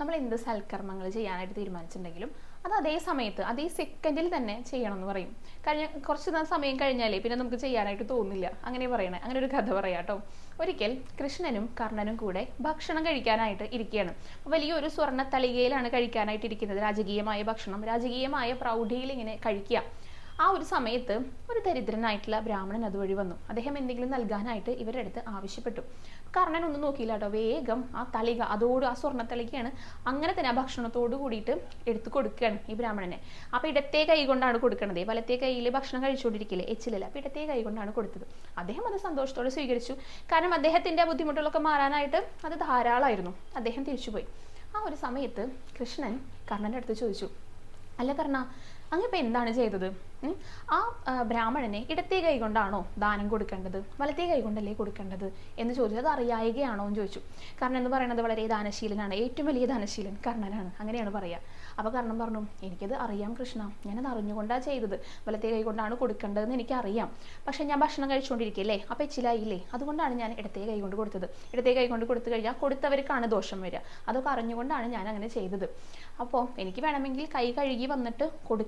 നമ്മൾ എന്ത് സൽക്കർമ്മങ്ങൾ ചെയ്യാനായിട്ട് തീരുമാനിച്ചിട്ടുണ്ടെങ്കിലും അത് അതേ സമയത്ത് അതേ സെക്കൻഡിൽ തന്നെ ചെയ്യണം എന്ന് പറയും. കഴിഞ്ഞ കുറച്ച് സമയം കഴിഞ്ഞാലേ പിന്നെ നമുക്ക് ചെയ്യാനായിട്ട് തോന്നില്ല. അങ്ങനെ പറയണേ. അങ്ങനെ ഒരു കഥ പറയാം കേട്ടോ. ഒരിക്കൽ കൃഷ്ണനും കർണനും കൂടെ ഭക്ഷണം കഴിക്കാനായിട്ട് ഇരിക്കുകയാണ്. വലിയൊരു സ്വർണ തളികയിലാണ് കഴിക്കാനായിട്ട് ഇരിക്കുന്നത്. രാജകീയമായ ഭക്ഷണം രാജകീയമായ പ്രൗഢിയിൽ ഇങ്ങനെ കഴിക്കുക. ആ ഒരു സമയത്ത് ഒരു ദരിദ്രനായിട്ടുള്ള ബ്രാഹ്മണൻ അതുവഴി വന്നു. അദ്ദേഹം എന്തെങ്കിലും നൽകാനായിട്ട് ഇവരുടെ അടുത്ത് ആവശ്യപ്പെട്ടു. കർണൻ ഒന്നും നോക്കിയില്ല കേട്ടോ. വേഗം ആ തളിക അതോട് ആ സ്വർണ തളികയാണ് അങ്ങനെ തന്നെ ആ ഭക്ഷണത്തോട് കൂടിയിട്ട് എടുത്തു കൊടുക്കുകയാണ് ഈ ബ്രാഹ്മണനെ. അപ്പോൾ ഇടത്തെ കൈ കൊണ്ടാണ് കൊടുക്കണത്. വലത്തെ കൈയിൽ ഭക്ഷണം കഴിച്ചുകൊണ്ടിരിക്കില്ലേ? എച്ചിലല്ല. അപ്പോൾ ഇടത്തെ കൈ കൊണ്ടാണ് കൊടുത്തത്. അദ്ദേഹം അത് സന്തോഷത്തോടെ സ്വീകരിച്ചു. കാരണം അദ്ദേഹത്തിന്റെ ബുദ്ധിമുട്ടുകളൊക്കെ മാറാനായിട്ട് അത് ധാരാളമായിരുന്നു അദ്ദേഹം തിരിച്ചുപോയി. ആ ഒരു സമയത്ത് കൃഷ്ണൻ കർണന്റെ അടുത്ത് ചോദിച്ചു അല്ല കർണ അങ്ങിപ്പോൾ എന്താണ് ചെയ്തത്? ആ ബ്രാഹ്മണനെ ഇടത്തേ കൈ കൊണ്ടാണോ ദാനം കൊടുക്കേണ്ടത്? വലത്തേ കൈ കൊണ്ടല്ലേ കൊടുക്കേണ്ടത്? എന്ന് ചോദിച്ചു അത് അറിയായികയാണോ എന്ന് ചോദിച്ചു. കാരണം എന്ന് പറയുന്നത് വളരെ ദാനശീലനാണ് ഏറ്റവും വലിയ ദാനശീലൻ കർണനാണ്. അങ്ങനെയാണ് പറയുക. അപ്പോൾ കർണൻ പറഞ്ഞു എനിക്കത് അറിയാം കൃഷ്ണ. ഞാനത് അറിഞ്ഞുകൊണ്ടാണ് ചെയ്തത്. വലത്തേ കൈ കൊണ്ടാണ് കൊടുക്കേണ്ടതെന്ന് എനിക്കറിയാം. പക്ഷേ ഞാൻ ഭക്ഷണം കഴിച്ചുകൊണ്ടിരിക്കുകയല്ലേ അപ്പോൾ എച്ചിലായില്ലേ അതുകൊണ്ടാണ് ഞാൻ ഇടത്തേ കൈ കൊണ്ട് കൊടുത്തത്. ഇടത്തേ കൈ കൊണ്ട് കൊടുത്തു കഴിഞ്ഞാൽ കൊടുത്തവർക്കാണ് ദോഷം വരിക. അതൊക്കെ അറിഞ്ഞുകൊണ്ടാണ് ഞാൻ അങ്ങനെ ചെയ്തത്. അപ്പോൾ എനിക്ക് വേണമെങ്കിൽ കൈ കഴുകി വന്നിട്ട്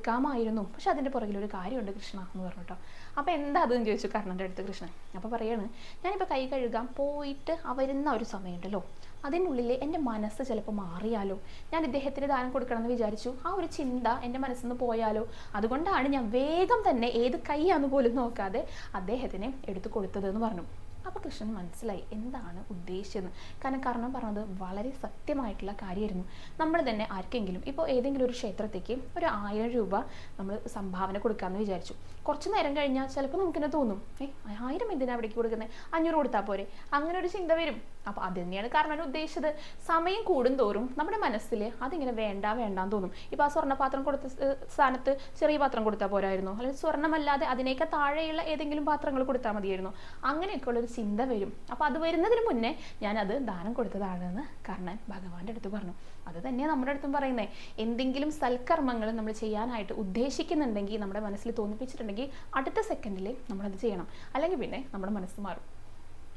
കൊടുക്കാമായിരുന്നു പക്ഷെ അതിന്റെ പുറകിലൊരു കാര്യമുണ്ട് കൃഷ്ണ എന്ന് പറഞ്ഞു കേട്ടോ അപ്പോൾ എന്താ അതെന്ന് ചോദിച്ചു കർണന്റെ അടുത്ത് കൃഷ്ണൻ. അപ്പോൾ പറയാണ് ഞാനിപ്പോൾ കൈ കഴുകാൻ പോയിട്ട് വരുന്ന ഒരു സമയമുണ്ടല്ലോ. അതിനുള്ളിൽ എന്റെ മനസ്സ് ചിലപ്പോൾ മാറിയാലോ? ഞാൻ ഇദ്ദേഹത്തിന് ദാനം കൊടുക്കണമെന്ന് വിചാരിച്ചു. ആ ഒരു ചിന്ത എന്റെ മനസ്സിൽ നിന്ന് പോയാലോ? അതുകൊണ്ടാണ് ഞാൻ വേഗം തന്നെ ഏത് കൈയാന്ന് പോലും നോക്കാതെ അദ്ദേഹത്തിന് എടുത്തു കൊടുത്തത് എന്ന് പറഞ്ഞു കൃഷ്ണൻ മനസ്സിലായി എന്താണ് ഉദ്ദേശിച്ചത് കാരണം കർണൻ പറഞ്ഞത് വളരെ സത്യമായിട്ടുള്ള കാര്യമായിരുന്നു. നമ്മൾ തന്നെ ആർക്കെങ്കിലും ഇപ്പോൾ ഏതെങ്കിലും ഒരു ക്ഷേത്രത്തേക്ക് ഒരു ആയിരം രൂപ നമ്മൾ സംഭാവന കൊടുക്കാമെന്ന് വിചാരിച്ചു. കുറച്ച് നേരം കഴിഞ്ഞാൽ ചിലപ്പോൾ നമുക്കിങ്ങനെ തോന്നും ഏ ആയിരം എന്തിനാണ് അവിടേക്ക് കൊടുക്കുന്നത്? അഞ്ഞൂറ് കൊടുത്താൽ പോരെ. അങ്ങനെ ഒരു ചിന്ത വരും. അപ്പോൾ അത് തന്നെയാണ് കർണൻ ഉദ്ദേശിച്ചത്. സമയം കൂടുന്തോറും നമ്മുടെ മനസ്സിൽ അതിങ്ങനെ വേണ്ട വേണ്ടാന്ന് തോന്നും. ഇപ്പോൾ ആ സ്വർണപാത്രം കൊടുത്ത സ്ഥാനത്ത് ചെറിയ പാത്രം കൊടുത്താൽ പോരായിരുന്നു. അല്ലെങ്കിൽ സ്വർണമല്ലാതെ അതിനേക്കാൾ താഴെയുള്ള ഏതെങ്കിലും പാത്രങ്ങൾ കൊടുത്താൽ മതിയായിരുന്നു. അങ്ങനെയൊക്കെ ഉള്ളൊരു ചിന്ത വരും. അപ്പോൾ അത് വരുന്നതിന് മുന്നേ ഞാനത് ദാനം കൊടുത്തതാണെന്ന് കർണൻ ഭഗവാന്റെ അടുത്ത് പറഞ്ഞു. അത് തന്നെയാണ് നമ്മുടെ അടുത്തും പറയുന്നത് എന്തെങ്കിലും സൽക്കർമ്മങ്ങൾ നമ്മൾ ചെയ്യാനായിട്ട് ഉദ്ദേശിക്കുന്നുണ്ടെങ്കിൽ നമ്മുടെ മനസ്സിൽ തോന്നിപ്പിച്ചിട്ടുണ്ടെങ്കിൽ അടുത്ത സെക്കൻഡിൽ നമ്മളത് ചെയ്യണം. അല്ലെങ്കിൽ പിന്നെ നമ്മുടെ മനസ്സ് മാറും.